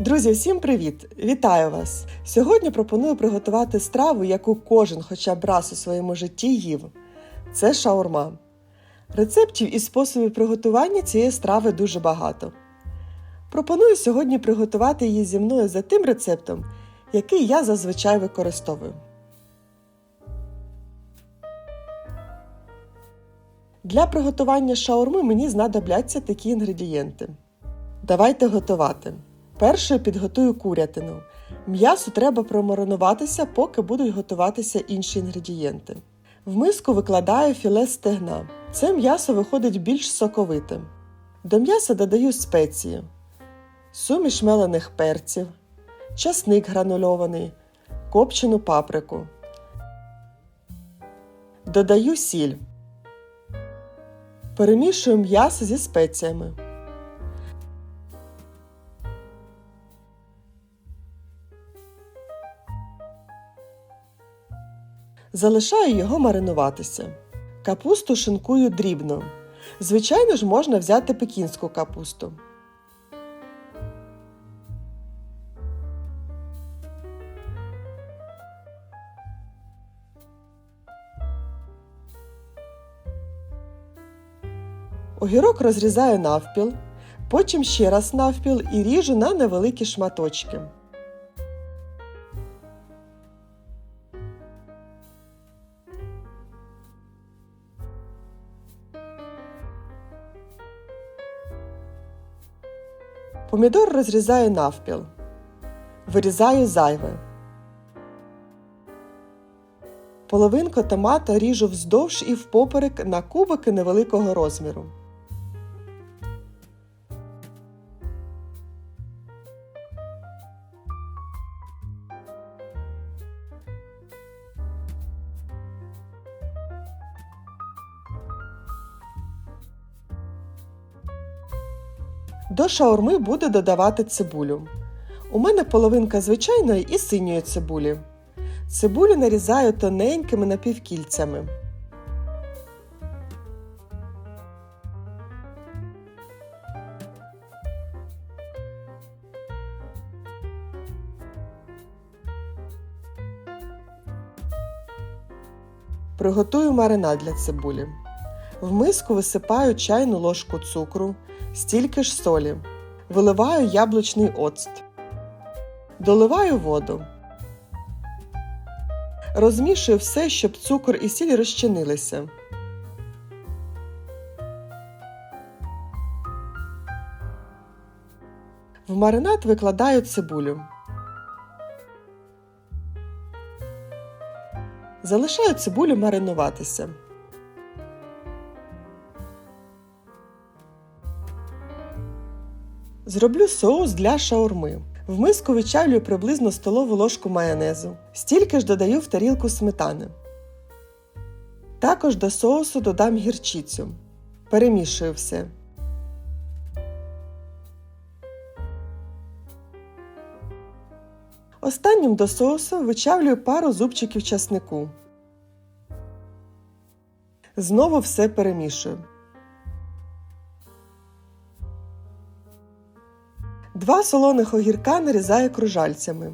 Друзі, всім привіт! Вітаю вас! Сьогодні пропоную приготувати страву, яку кожен хоча б раз у своєму житті їв. Це шаурма. Рецептів і способів приготування цієї страви дуже багато. Пропоную сьогодні приготувати її зі мною за тим рецептом, який я зазвичай використовую. Для приготування шаурми мені знадобляться такі інгредієнти. Давайте готувати. Перше підготую курятину. М'ясу треба промаринуватися, поки будуть готуватися інші інгредієнти. В миску викладаю філе стегна. Це м'ясо виходить більш соковитим. До м'яса додаю спеції, суміш мелених перців, часник гранульований, копчену паприку. Додаю сіль. Перемішую м'ясо зі спеціями. Залишаю його маринуватися. Капусту шинкую дрібно. Звичайно ж, можна взяти пекінську капусту. Огірок розрізаю навпіл, потім ще раз навпіл і ріжу на невеликі шматочки. Помідор розрізаю навпіл. Вирізаю зайве. Половинку томата ріжу вздовж і впоперек на кубики невеликого розміру. До шаурми буду додавати цибулю. У мене половинка звичайної і синьої цибулі. Цибулю нарізаю тоненькими напівкільцями. Приготую маринад для цибулі. В миску висипаю чайну ложку цукру, стільки ж солі. Виливаю яблучний оцт. Доливаю воду. Розмішую все, щоб цукор і сіль розчинилися. В маринад викладаю цибулю. Залишаю цибулю маринуватися. Зроблю соус для шаурми. В миску вичавлюю приблизно столову ложку майонезу. Стільки ж додаю в тарілку сметани. Також до соусу додам гірчицю. Перемішую все. Останнім до соусу вичавлюю пару зубчиків часнику. Знову все перемішую. Два солоних огірка нарізаю кружальцями.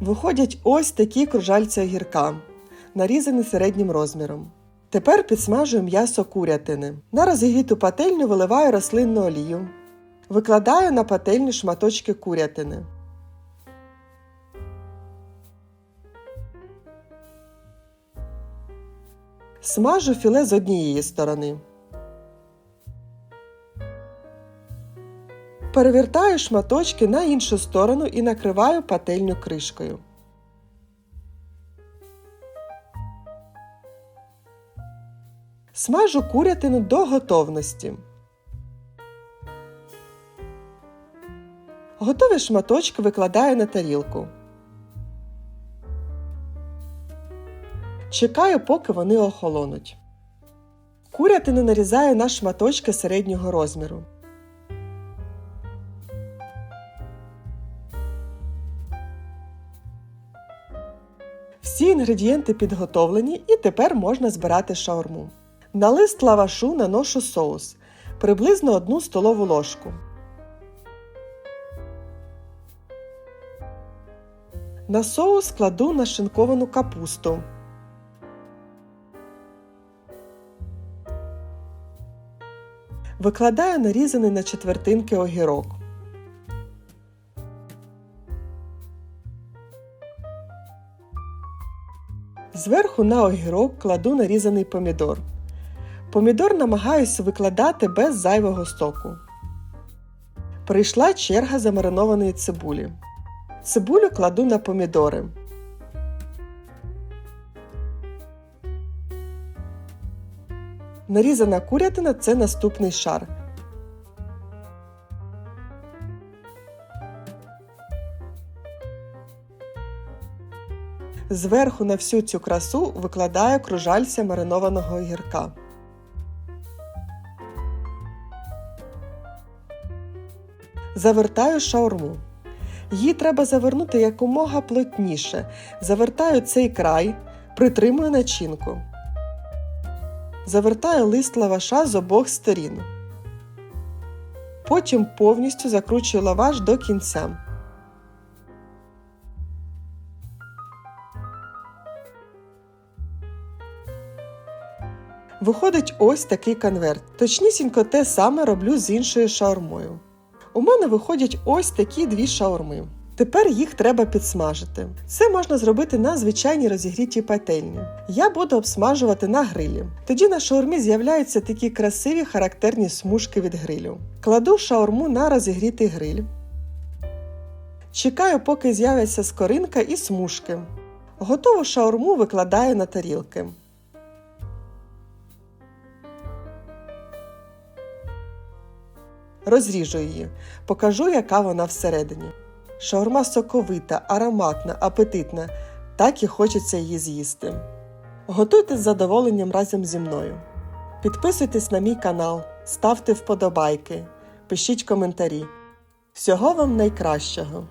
Виходять ось такі кружальці огірка, нарізані середнім розміром. Тепер підсмажую м'ясо курятини. На розігріту пательню виливаю рослинну олію. Викладаю на пательню шматочки курятини. Смажу філе з однієї сторони. Перевертаю шматочки на іншу сторону і накриваю пательню кришкою. Смажу курятину до готовності. Готові шматочки викладаю на тарілку. Чекаю, поки вони охолонуть. Курятину нарізаю на шматочки середнього розміру. Всі інгредієнти підготовлені і тепер можна збирати шаурму. На лист лавашу наношу соус приблизно 1 столову ложку. На соус кладу нашинковану капусту. Викладаю нарізаний на четвертинки огірок. Зверху на огірок кладу нарізаний помідор. Помідор намагаюся викладати без зайвого стоку. Прийшла черга замаринованої цибулі. Цибулю кладу на помідори. Нарізана курятина це наступний шар. Зверху на всю цю красу викладаю кружальця маринованого огірка. Завертаю шаурму. Її треба завернути якомога плотніше. Завертаю цей край, притримую начинку. Завертаю лист лаваша з обох сторін. Потім повністю закручую лаваш до кінця. Виходить ось такий конверт. Точнісінько те саме роблю з іншою шаурмою. У мене виходять ось такі дві шаурми. Тепер їх треба підсмажити. Це можна зробити на звичайній розігрітій пательні. Я буду обсмажувати на грилі. Тоді на шаурмі з'являються такі красиві характерні смужки від грилю. Кладу шаурму на розігрітий гриль. Чекаю, поки з'явиться скоринка і смужки. Готову шаурму викладаю на тарілки. Розріжу її, покажу, яка вона всередині. Шаурма соковита, ароматна, апетитна, так і хочеться її з'їсти. Готуйте з задоволенням разом зі мною. Підписуйтесь на мій канал, ставте вподобайки, пишіть коментарі. Всього вам найкращого!